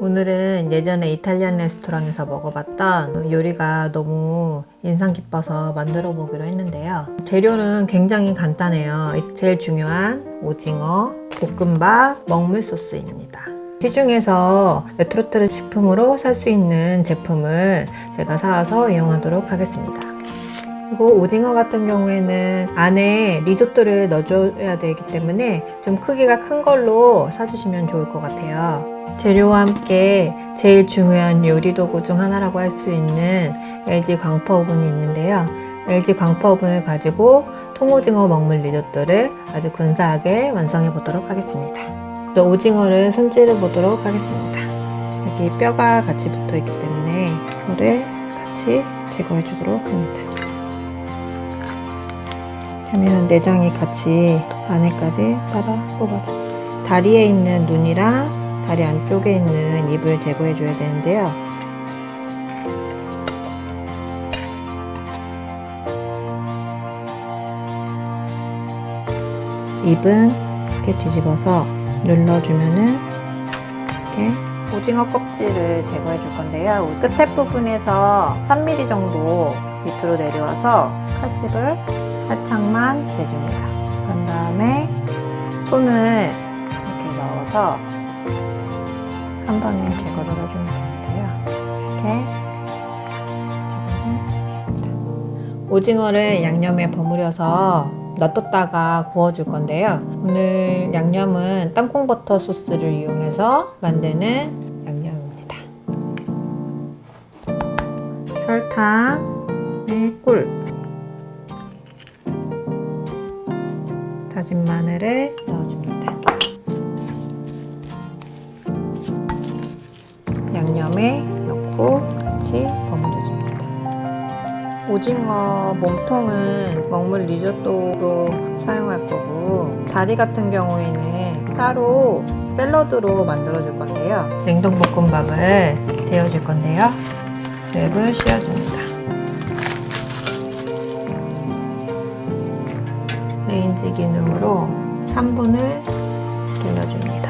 오늘은 예전에 이탈리안 레스토랑에서 먹어봤던 요리가 너무 인상 깊어서 만들어 보기로 했는데요. 재료는 굉장히 간단해요. 제일 중요한 오징어, 볶음밥, 먹물 소스입니다. 시중에서 레트로트르 식품으로 살 수 있는 제품을 제가 사와서 이용하도록 하겠습니다. 그리고 오징어 같은 경우에는 안에 리조또를 넣어줘야 되기 때문에 좀 크기가 큰 걸로 사주시면 좋을 것 같아요. 재료와 함께 제일 중요한 요리 도구 중 하나라고 할 수 있는 LG 광파 오븐이 있는데요. LG 광파 오븐을 가지고 통오징어 먹물 리조또를 아주 근사하게 완성해 보도록 하겠습니다. 먼저 오징어를 손질해 보도록 하겠습니다. 여기 뼈가 같이 붙어 있기 때문에 이거를 같이 제거해 주도록 합니다. 그러면 내장이 같이 안에까지 따라 뽑아져. 다리에 있는 눈이랑 다리 안쪽에 있는 잎을 제거해 줘야 되는데요. 잎은 이렇게 뒤집어서 눌러주면은 이렇게 오징어 껍질을 제거해 줄 건데요. 끝에 부분에서 3mm 정도 밑으로 내려와서 칼집을 살짝만 대줍니다. 그런 다음에 손을 이렇게 넣어서 한 번에 제거를 해주면 되는데요. 이렇게. 오징어를 양념에 버무려서 놔뒀다가 구워줄 건데요. 오늘 양념은 땅콩버터 소스를 이용해서 만드는 양념입니다. 설탕, 네, 꿀, 다진 마늘을 넣어줍니다. 양념에 넣고 같이 버무려줍니다. 오징어 몸통은 먹물 리조또로 사용할 거고 다리 같은 경우에는 따로 샐러드로 만들어 줄 건데요. 냉동 볶음밥을 데워 줄 건데요. 랩을 씌워줍니다. 레인지 기능으로 3분을 돌려줍니다.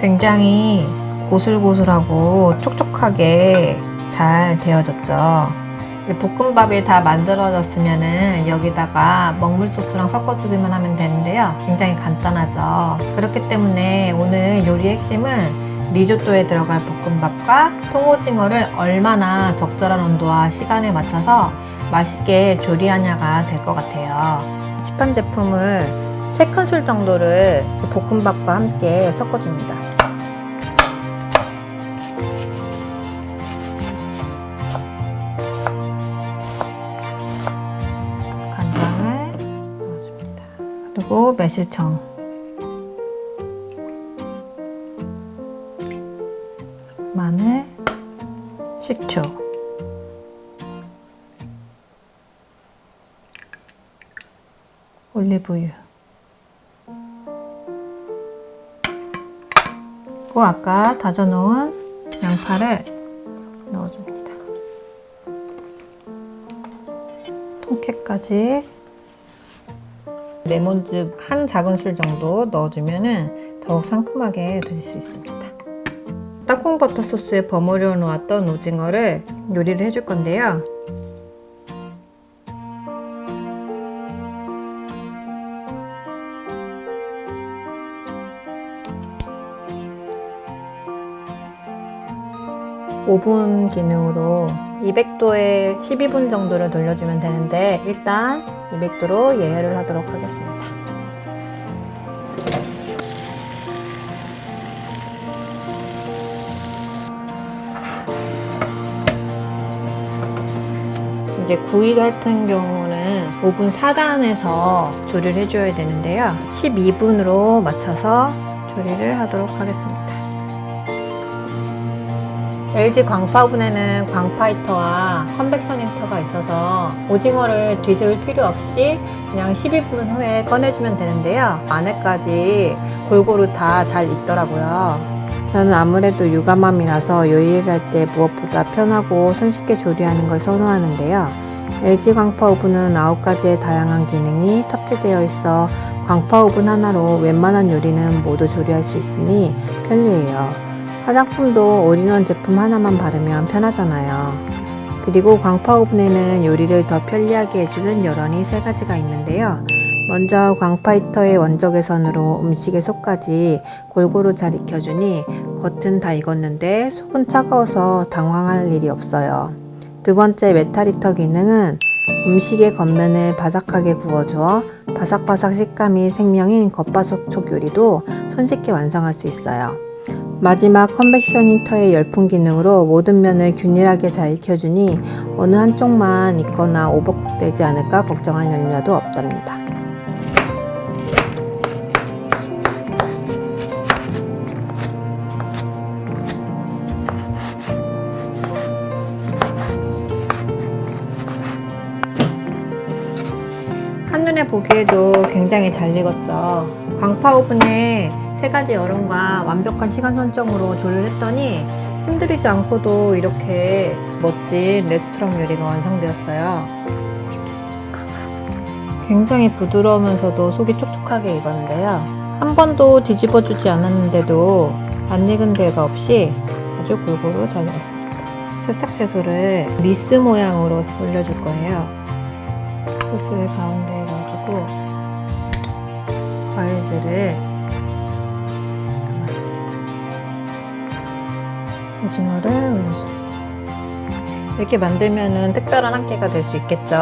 굉장히 고슬고슬하고 촉촉하게 잘 되어졌죠. 이 볶음밥이 다 만들어졌으면은 여기다가 먹물 소스랑 섞어주기만 하면 되는데요. 굉장히 간단하죠. 그렇기 때문에 오늘 요리 핵심은 리조또에 들어갈 큰밥과 통오징어를 얼마나 적절한 온도와 시간에 맞춰서 맛있게 조리하냐가 될 것 같아요. 시판 제품을 3큰술 정도를 볶음밥과 함께 섞어줍니다. 그리고 매실청. 마늘, 식초. 올리브유. 그리고 아까 다져놓은 양파를 넣어줍니다. 통깨까지 레몬즙 한 작은술 정도 넣어주면 더욱 상큼하게 드실 수 있습니다. 땅콩버터 소스에 버무려 놓았던 오징어를 요리를 해줄 건데요. 오븐 기능으로 200도에 12분 정도를 돌려주면 되는데 일단 200도로 예열을 하도록 하겠습니다. 이제 구이 같은 경우는 오븐 4단에서 조리를 해줘야 되는데요. 12분으로 맞춰서 조리를 하도록 하겠습니다. LG 광파오븐에는 광파 히터와 컨벡션 히터가 있어서 오징어를 뒤집을 필요 없이 그냥 12분 후에 꺼내주면 되는데요. 안에까지 골고루 다 잘 익더라고요. 저는 아무래도 육아맘이라서 요리를 할 때 무엇보다 편하고 손쉽게 조리하는 걸 선호하는데요. LG 광파 오븐은 9가지의 다양한 기능이 탑재되어 있어 광파 오븐 하나로 웬만한 요리는 모두 조리할 수 있으니 편리해요. 화장품도 올인원 제품 하나만 바르면 편하잖아요. 그리고 광파 오븐에는 요리를 더 편리하게 해주는 여론이 세 가지가 있는데요. 먼저 광파 히터의 원적 개선으로 음식의 속까지 골고루 잘 익혀주니 겉은 다 익었는데 속은 차가워서 당황할 일이 없어요. 두 번째 메탈 히터 기능은 음식의 겉면을 바삭하게 구워주어 바삭바삭 식감이 생명인 겉바속촉 요리도 손쉽게 완성할 수 있어요. 마지막 컨벡션 히터의 열풍 기능으로 모든 면을 균일하게 잘 익혀주니 어느 한쪽만 익거나 오버쿡 되지 않을까 걱정할 염려도 없답니다. 한눈에 보기에도 굉장히 잘 익었죠. 광파 오븐에 세 가지 여론과 완벽한 시간 선정으로 조리를 했더니 힘들이지 않고도 이렇게 멋진 레스토랑 요리가 완성되었어요. 굉장히 부드러우면서도 속이 촉촉하게 익었는데요. 한 번도 뒤집어 주지 않았는데도 안 익은 데가 없이 아주 골고루 잘 익었습니다. 새싹 채소를 리스 모양으로 올려줄 거예요. 소스를 가운데에 넣어주고 과일들을 오징어를 올려주세요. 이렇게 만들면은 특별한 한 끼가 될 수 있겠죠.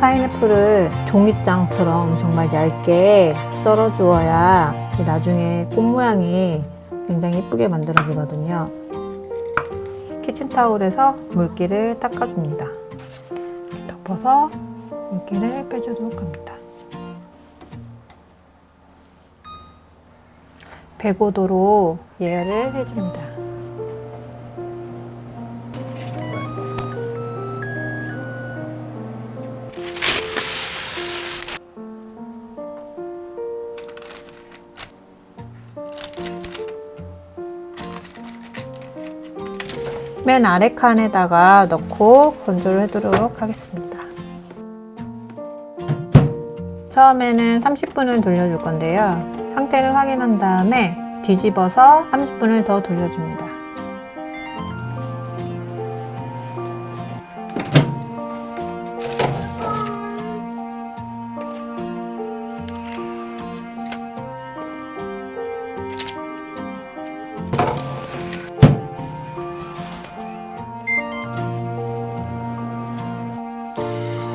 파인애플을 종이장처럼 정말 얇게 썰어 주어야 나중에 꽃 모양이 굉장히 예쁘게 만들어지거든요. 키친타올에서 물기를 닦아줍니다. 덮어서 물기를 빼주도록 합니다. 105도로 예열을 해줍니다. 맨 아래 칸에다가 넣고 건조를 해두도록 하겠습니다. 처음에는 30분을 돌려줄 건데요. 상태를 확인한 다음에 뒤집어서 30분을 더 돌려줍니다.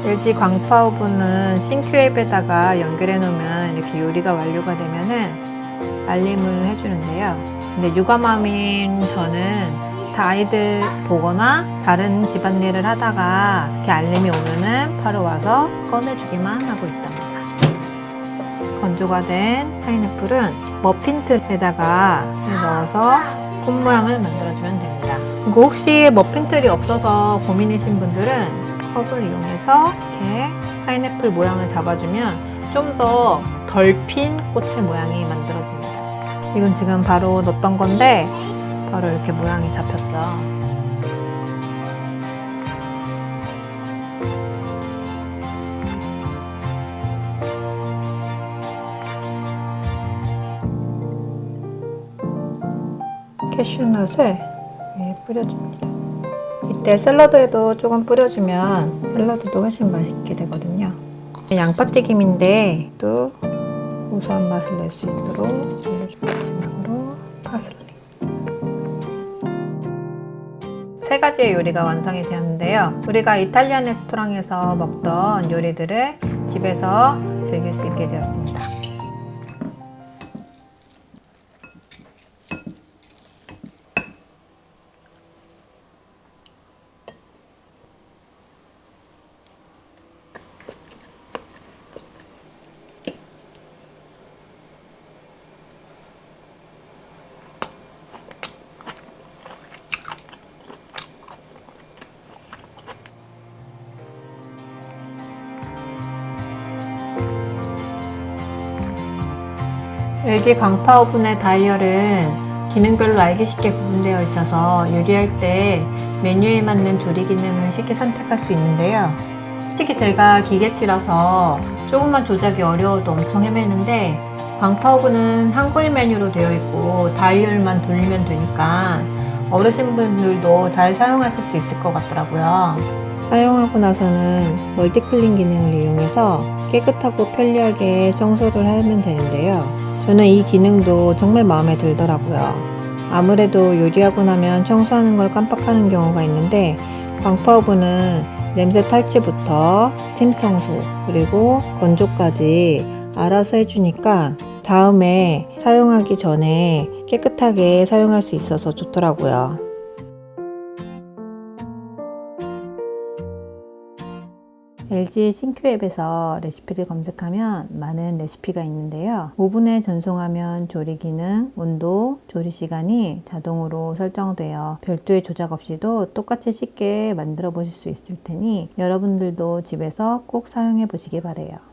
LG 광파 오븐은 싱크웹에다가 연결해 놓으면 이렇게 요리가 완료가 되면은 알림을 해주는데요. 근데 육아맘인 저는 다 아이들 보거나 다른 집안일을 하다가 이렇게 알림이 오면은 바로 와서 꺼내주기만 하고 있답니다. 건조가 된 파인애플은 머핀틀에다가 넣어서 꽃 모양을 만들어주면 됩니다. 그리고 혹시 머핀틀이 없어서 고민이신 분들은 컵을 이용해서 파인애플 모양을 잡아주면 좀 더 덜 핀 꽃의 모양이 만들어집니다. 이건 지금 바로 넣었던 건데 바로 이렇게 모양이 잡혔죠. 캐슈넛을 위에 뿌려줍니다. 이때 샐러드에도 조금 뿌려주면 샐러드도 훨씬 맛있게 되거든요. 양파튀김인데 또 고소한 맛을 낼 수 있도록 마지막으로 파슬리. 세 가지의 요리가 완성이 되었는데요. 우리가 이탈리안 레스토랑에서 먹던 요리들을 집에서 즐길 수 있게 되었습니다. LG 광파 오븐의 다이얼은 기능별로 알기 쉽게 구분되어 있어서 요리할 때 메뉴에 맞는 조리 기능을 쉽게 선택할 수 있는데요. 솔직히 제가 기계치라서 조금만 조작이 어려워도 엄청 헤매는데 광파 오븐은 한글 메뉴로 되어 있고 다이얼만 돌리면 되니까 어르신분들도 잘 사용하실 수 있을 것 같더라고요. 사용하고 나서는 멀티클린 기능을 이용해서 깨끗하고 편리하게 청소를 하면 되는데요. 저는 이 기능도 정말 마음에 들더라고요. 아무래도 요리하고 나면 청소하는 걸 깜빡하는 경우가 있는데 광파오븐은 냄새 탈취부터 틈 청소 그리고 건조까지 알아서 해주니까 다음에 사용하기 전에 깨끗하게 사용할 수 있어서 좋더라고요. LG 싱크 앱에서 레시피를 검색하면 많은 레시피가 있는데요. 오븐에 전송하면 조리 기능, 온도, 조리 시간이 자동으로 설정되어 별도의 조작 없이도 똑같이 쉽게 만들어 보실 수 있을 테니 여러분들도 집에서 꼭 사용해 보시기 바래요.